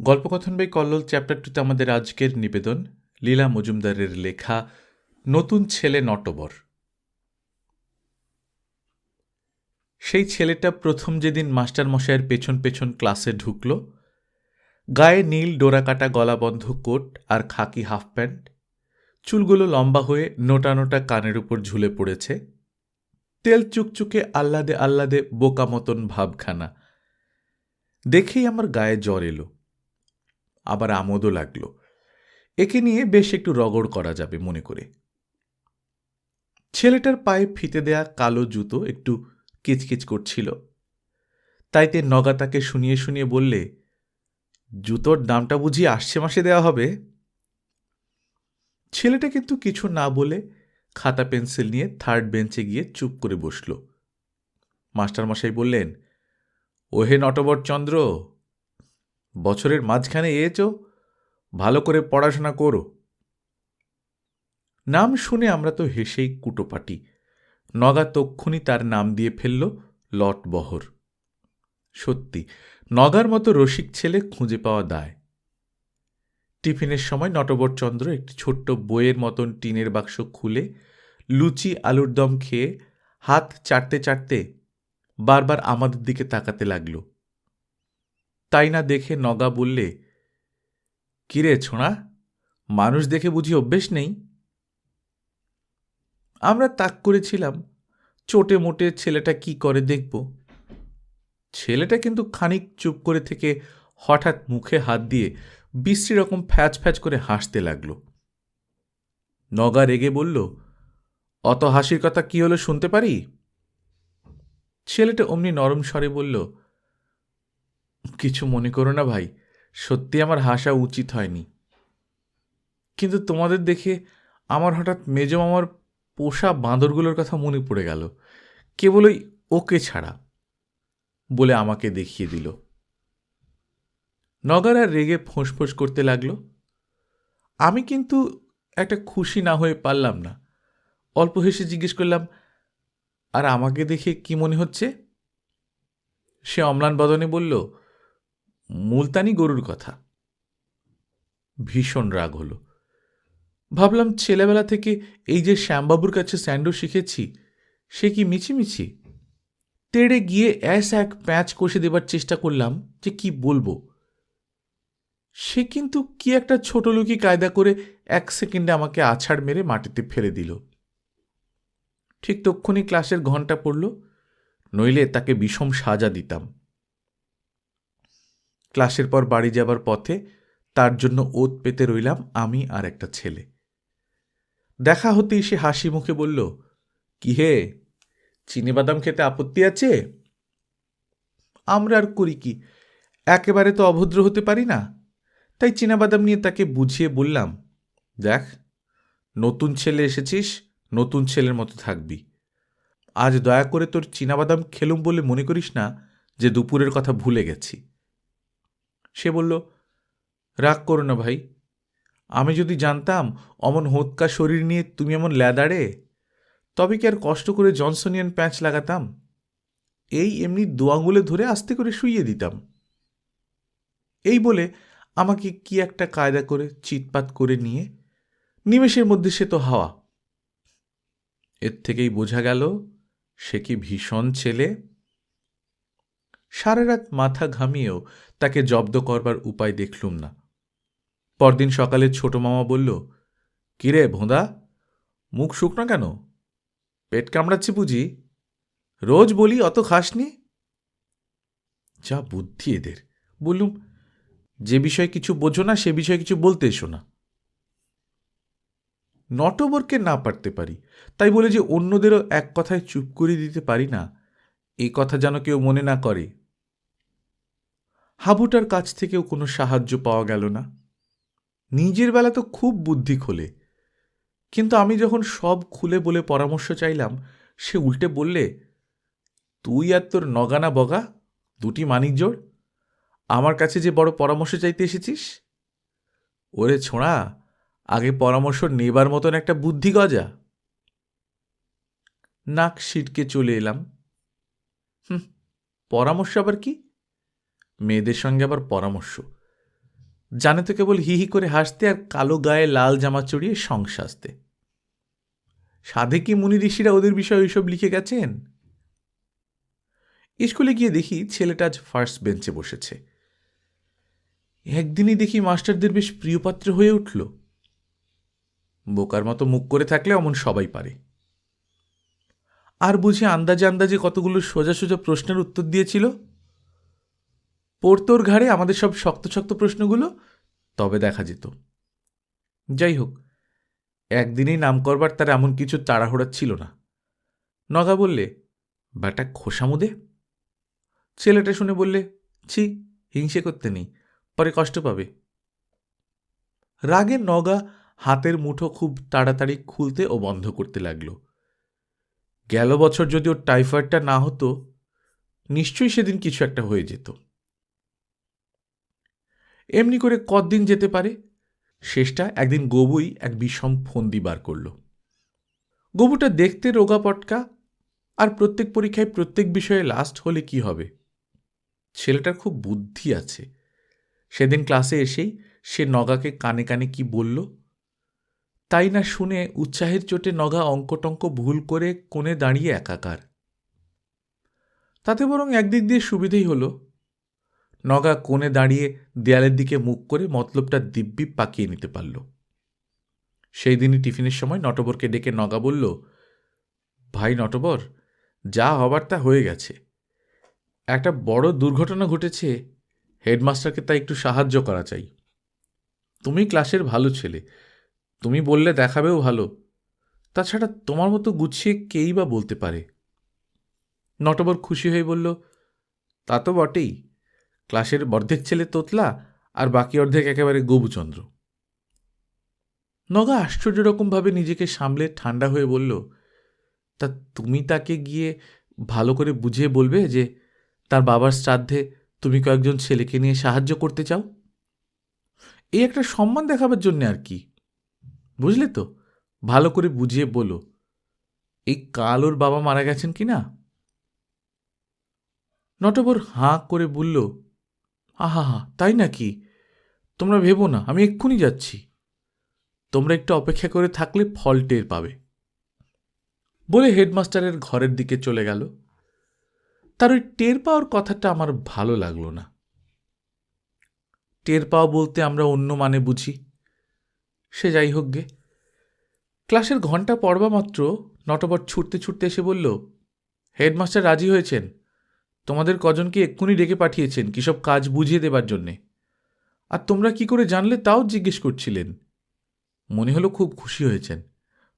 গল্পকথন by Kallol chapter টুতে আমাদের আজকের নিবেদন, লীলা মজুমদারের লেখা, নতুন ছেলে নটবর। সেই ছেলেটা প্রথম যেদিন মাস্টার মশাইয়ের পেছন পেছন ক্লাসে ঢুকল, গায়ে নীল ডোরাকাটা গলাবন্ধ কোট আর খাকি হাফ প্যান্ট, চুলগুলো লম্বা হয়ে নোটা নোটা কানের উপর ঝুলে পড়েছে, তেল চুকচুকে আহ্লাদে আহ্লাদে বোকা মতন ভাবখানা। দেখেই আমার গায়ে জ্বর এলো। আবার আমোদও লাগল। একে নিয়ে বেশ একটু রগড় করা যাবে মনে করে। ছেলেটার পায়ে ফিতে দেয়া কালো জুতো একটু কিচকিচ করছিল। তাইতে নগা তাকে শুনিয়ে শুনিয়ে বললে, জুতোর দামটা বুঝি আসছে মাসে দেওয়া হবে? ছেলেটা কিন্তু কিছু না বলে খাতা পেন্সিল নিয়ে থার্ড বেঞ্চে গিয়ে চুপ করে বসল। মাস্টারমশাই বললেন, ওহে নটবর চন্দ্র বছরের মাঝখানে এয়েছ? ভালো করে পড়াশোনা করো। নাম শুনে আমরা তো হেসেই কুটোপাটি। নগা তক্ষুনি তার নাম দিয়ে ফেলল লটবহর সত্যি, নগার মতো রসিক ছেলে খুঁজে পাওয়া দায়। টিফিনের সময় নটবরচন্দ্র একটি ছোট্ট বইয়ের মতন টিনের বাক্স খুলে লুচি আলুর দম খেয়ে হাত চাটতে চাটতে বারবার আমাদের দিকে তাকাতে লাগল। তাই না দেখে নগা বললে, কিরে ছোঁড়া, মানুষ দেখে বুঝি অভ্যেস নেই? আমরা তাক করেছিলাম, চোটে মোটে ছেলেটা কি করে দেখব। ছেলেটা কিন্তু খানিক চুপ করে থেকে হঠাৎ মুখে হাত দিয়ে বিশ্রী রকম ফ্যাচ ফ্যাচ করে হাসতে লাগল। নগা রেগে বলল, অত হাসির কথা কি হলো শুনতে পারি? ছেলেটা অমনি নরম স্বরে বলল কিছু মনে করো না ভাই, সত্যি আমার হাসা উচিত হয়নি। কিন্তু তোমাদের দেখে আমার হঠাৎ মেজ মামার পোষা বাঁদরগুলোর কথা মনে পড়ে গেল। কেবল ওই ওকে ছাড়া বলে আমাকে দেখিয়ে দিল। নগারা রেগে ফোঁস করতে লাগল। আমি কিন্তু একটা খুশি না হয়ে পারলাম না। অল্প হেসে জিজ্ঞেস করলাম, আর আমাকে দেখে কি মনে হচ্ছে? সে অম্লান বদনে বলল মুলতানি গরুর কথা। ভীষণ রাগ হলো। ভাবলাম ছেলেবেলা থেকে এই যে শ্যামবাবুর কাছে স্যান্ডো শিখেছি, সে কি মিছিমিছি? তেড়ে গিয়ে অ্যাস এক প্যাঁচ কষে দেবার চেষ্টা করলাম যে কি বলব। সে কিন্তু কি একটা ছোট লোকই কায়দা করে এক সেকেন্ডে আমাকে আছাড় মেরে মাটিতে ফেলে দিল। ঠিক তক্ষুনি ক্লাসের ঘণ্টা পড়ল, নইলে তাকে বিষম সাজা দিতাম। ক্লাসের পর বাড়ি যাবার পথে তার জন্য ওত পেতে রইলাম আমি আর একটা ছেলে। দেখা হতেই সে হাসি মুখে বলল, কি হে বাদাম খেতে আপত্তি আছে? আমরা আর করি কি, একেবারে তো অভদ্র হতে পারি না। তাই বাদাম নিয়ে তাকে বুঝিয়ে বললাম, দেখ, নতুন ছেলে এসেছিস, নতুন ছেলের মতো থাকবি। আজ দয়া করে তোর চিনাবাদাম খেলুম বলে মনে করিস না যে দুপুরের কথা ভুলে গেছি। সে বলল, রাগ করো না ভাই। আমি যদি জানতাম অমন হোৎকা শরীর নিয়ে তুমি এমন ল্যাদাড়ে, তবে কি আর কষ্ট করে জনসনিয়ান প্যাঁচ লাগাতাম? এই এমনি দোয়াঙ্গুলে ধরে আস্তে করে শুইয়ে দিতাম। এই বলে আমাকে কি একটা কায়দা করে চিৎপাত করে নিয়ে নিমেষের মধ্যে সে তো হাওয়া। এর থেকেই বোঝা গেল, সে কি ভীষণ ছেলে? সারা রাত মাথা ঘামিয়েও তাকে জব্দ করবার উপায় দেখলুম না। পরদিন সকালে ছোট মামা বলল, কিরে ভোঁদা, মুখ শুকনো কেন? পেট কামড়াচ্ছি বুঝি। রোজ বলি অত খাসনি? যা বুদ্ধি এদের। বললুম, যে বিষয়ে কিছু বোঝো না, সে বিষয়ে কিছু বলতে এসো না। নটবরকে না পারতে পারি, তাই বলে যে অন্যদেরও এক কথায় চুপ করে দিতে পারি না এই কথা যেন কেউ মনে না করে। হাবুটার কাছ থেকেও কোনো সাহায্য পাওয়া গেল না। নিজের বেলা তো খুব বুদ্ধি খোলে। কিন্তু আমি যখন সব খুলে বলে পরামর্শ চাইলাম, সে উল্টে বললে, তুই আর তোর নগানা বগা, দুটি মানিক জোড়, আমার কাছে যে বড় পরামর্শ চাইতে এসেছিস? ওরে ছোঁড়া, আগে পরামর্শ নেবার মতন একটা বুদ্ধি গজা। নাক সিটকে চলে এলাম। হুম, পরামর্শ আবার কি? মেয়েদের সঙ্গে আবার পরামর্শ। জানে তো কেবল হি হি করে হাসতে আর কালো গায়ে লাল জামা চড়িয়ে সং সাজতে। সাধে কি মুনি ঋষিরা ওদের বিষয়ে ওইসব লিখে গেছেন? স্কুলে গিয়ে দেখি ছেলেটা আজ ফার্স্ট বেঞ্চে বসেছে। একদিনই দেখি মাস্টারদের বেশ প্রিয়পাত্র হয়ে উঠল। বোকার মতো মুখ করে থাকলে অমন সবাই পারে। আর বুঝি আন্দাজে আন্দাজে কতগুলো সোজা সোজা প্রশ্নের উত্তর দিয়েছিল? পড়তোর ঘাড়ে আমাদের সব শক্ত শক্ত প্রশ্নগুলো তবে দেখা যেত। যাই হোক, একদিনেই নাম করবার তার এমন কিছু তাড়াহুড়া ছিল না। নগা বললে ব্যাটা খোসামুদে? ছেলেটা শুনে বললে, ছি, হিংসে করতে নেই, পরে কষ্ট পাবে। রাগে নগা হাতের মুঠো খুব তাড়াতাড়ি খুলতে ও বন্ধ করতে লাগল। গেল বছর যদি ওর টাইফয়েডটা না হতো, নিশ্চয়ই সেদিন কিছু একটা হয়ে যেত। এমনি করে কদিন যেতে পারে? শেষটা একদিন গবুই এক বিষম ফন্দি বার করল। গবুটা দেখতে রোগা পটকা, আর প্রত্যেক পরীক্ষায় প্রত্যেক বিষয়ে লাস্ট হলে কি হবে? ছেলেটার খুব বুদ্ধি আছে। সেদিন ক্লাসে এসেই সে নগাকে কানে কানে কি বলল? তাই না শুনে উৎসাহের চোটে নগা অঙ্কটঙ্ক ভুল করে কোণে দাঁড়িয়ে একাকার। তাতে বরং একদিক দিয়ে সুবিধেই হলো। নগা কোণে দাঁড়িয়ে দেয়ালের দিকে মুখ করে মতলবটা দিব্যি পাকিয়ে নিতে পারল। সেই দিনই টিফিনের সময় নটবরকে ডেকে নগা বলল, ভাই নটবর, যা হবার তা হয়ে গেছে। একটা বড় দুর্ঘটনা ঘটেছে, হেডমাস্টারকে তাই একটু সাহায্য করা চাই। তুমি ক্লাসের ভালো ছেলে, তুমি বললে দেখাবেও ভালো। তাছাড়া তোমার মতো গুছিয়ে কেই বা বলতে পারে? নটবর খুশি হয়ে বলল, তা তো বটেই। ক্লাসের অর্ধেক ছেলে তোতলা আর বাকি অর্ধেক একেবারে গবুচন্দ্র নগা আশ্চর্য রকমভাবে নিজেকে সামলে ঠান্ডা হয়ে বলল, তা তুমি তাকে গিয়ে ভালো করে বুঝিয়ে বলবে যে তার বাবার শ্রাদ্ধে তুমি কয়েকজন ছেলেকে নিয়ে সাহায্য করতে চাও? এই একটা সম্মান দেখাবার জন্য আর কি? বুঝলে তো? ভালো করে বুঝিয়ে বলো, এই কাল ওর বাবা মারা গেছেন কি না নটবর হাঁ করে বলল আহা, তাই নাকি? তোমরা ভেবো না, আমি এক্ষুনি যাচ্ছি। তোমরা একটু অপেক্ষা করে থাকলে ফল টের পাবে। বলে হেডমাস্টারের ঘরের দিকে চলে গেল। তার ওই টের পাওয়ার কথাটা আমার ভালো লাগল না। টের পাওয়া বলতে আমরা অন্য মানে বুঝি। সে যাই হোক গে। ক্লাসের ঘণ্টা পড়বা মাত্র নটবর ছুটতে ছুটতে এসে বলল, হেডমাস্টার রাজি হয়েছেন? তোমাদের কজনকে এক্ষুনি ডেকে পাঠিয়েছেন কিসব কাজ বুঝিয়ে দেবার জন্যে। আর তোমরা কি করে জানলে তাও জিজ্ঞেস করছিলেন। মনে হলো খুব খুশি হয়েছেন।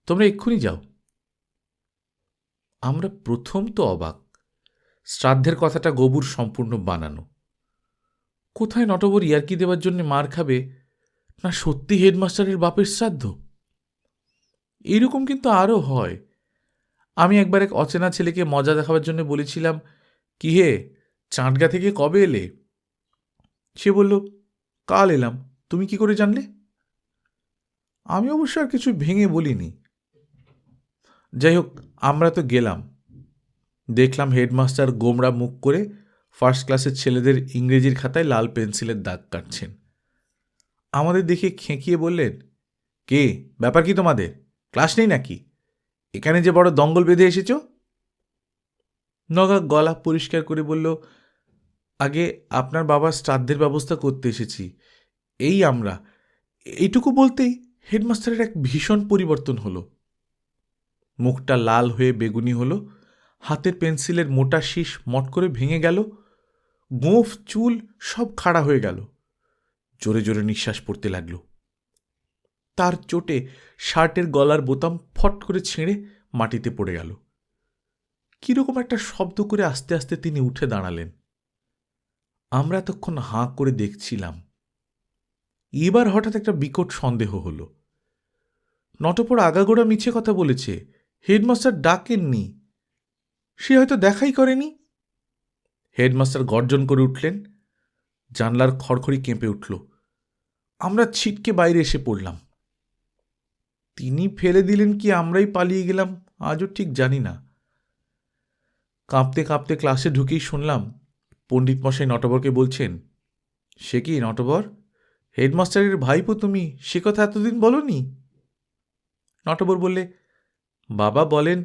তোমরা এক্ষুনি যাও। আমরা প্রথম তো অবাক। শ্রাদ্ধের কথাটা গবুর সম্পূর্ণ বানানো। কোথায় নটবর ইয়ার্কি দেওয়ার জন্য মার খাবে? না সত্যি হেডমাস্টারের বাপের শ্রাদ্ধ? এইরকম কিন্তু আরও হয়। আমি একবার এক অচেনা ছেলেকে মজা দেখাবার জন্য বলেছিলাম কি হে চাঁটগা থেকে কবে এলে? সে বলল, কাল এলাম, তুমি কি করে জানলে? আমি অবশ্য আর কিছু ভেঙে বলিনি। যাই হোক, আমরা তো গেলাম। দেখলাম হেডমাস্টার গোমরা মুখ করে ফার্স্ট ক্লাসের ছেলেদের ইংরেজির খাতায় লাল পেন্সিলের দাগ কাটছেন। আমাদের দেখে খেঁকিয়ে বললেন, কে? ব্যাপার কি তোমাদের? ক্লাস নেই নাকি? এখানে যে বড় দঙ্গল বেঁধে এসেছ? নগা গলা পরিষ্কার করে বলল, আগে আপনার বাবার শ্রাদ্ধের ব্যবস্থা করতে এসেছি। এই আমরা। এইটুকু বলতেই হেডমাস্টারের এক ভীষণ পরিবর্তন হলো। মুখটা লাল হয়ে বেগুনি হলো, হাতের পেন্সিলের মোটা শীষ মট করে ভেঙে গেল, গোঁফ, চুল সব খাড়া হয়ে গেল। জোরে জোরে নিঃশ্বাস পড়তে লাগল। তার চোটে শার্টের গলার বোতাম ফট করে ছিঁড়ে মাটিতে পড়ে গেল। কীরকম একটা শব্দ করে আস্তে আস্তে তিনি উঠে দাঁড়ালেন। আমরা এতক্ষণ হাঁ করে দেখছিলাম। এবার হঠাৎ একটা বিকট সন্দেহ হলো। নটপর আগাগোড়া মিছে কথা বলেছে, হেডমাস্টার ডাকেননি। সে হয়তো দেখাই করেনি। হেডমাস্টার গর্জন করে উঠলেন। জানলার খড়খড়ি কেঁপে উঠল। আমরা ছিটকে বাইরে এসে পড়লাম। তিনি ফেলে দিলেন কি আমরাই পালিয়ে গেলাম, আজও ঠিক জানি না। কাঁপতে কাঁপতে ক্লাসে ঢুকেই শুনলাম, পণ্ডিত মশাই নটবরকে বলছেন, সে কি নটবর? হেডমাস্টারের ভাইপো তুমি? সে কথা এতদিন বলনি? নটবর বললে, বাবা বলেন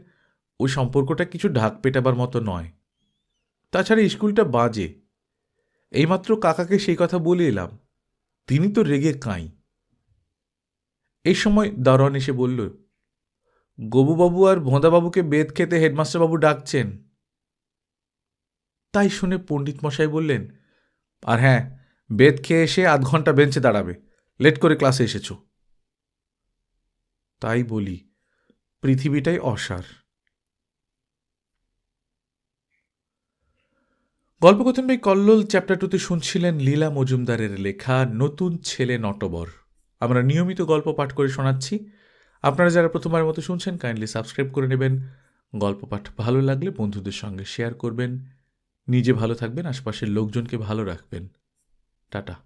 ওই সম্পর্কটা কিছু ঢাক পেটাবার মতো নয়। তাছাড়া স্কুলটা বাজে। এইমাত্র কাকাকে সেই কথা বলে এলাম। তিনি তো রেগে কাঁই। এই সময় দারোয়ান এসে বলল, গবুবাবু আর ভোঁদাবাবুকে বেদ খেতে হেডমাস্টারবাবু ডাকছেন। তাই শুনে পণ্ডিত মশাই বললেন, আর হ্যাঁ বেদ খেয়ে এসে আধ ঘণ্টা বেঞ্চে দাঁড়াবে। লেট করে ক্লাসে এসেছ। তাই বলি, পৃথিবীটাই অসার। গল্পকথন বাই কল্লোল চ্যাপ্টার টুতে শুনছিলেন লীলা মজুমদারের লেখা নতুন ছেলে নটবর আমরা নিয়মিত গল্প পাঠ করে শোনাচ্ছি। আপনারা যারা প্রথমবার মতো শুনছেন কাইন্ডলি সাবস্ক্রাইব করে নেবেন। গল্প পাঠ ভালো লাগলে বন্ধুদের সঙ্গে শেয়ার করবেন। নিজে ভালো থাকবেন আশপাশের লোকজনকে ভালো রাখবেন। টাটা।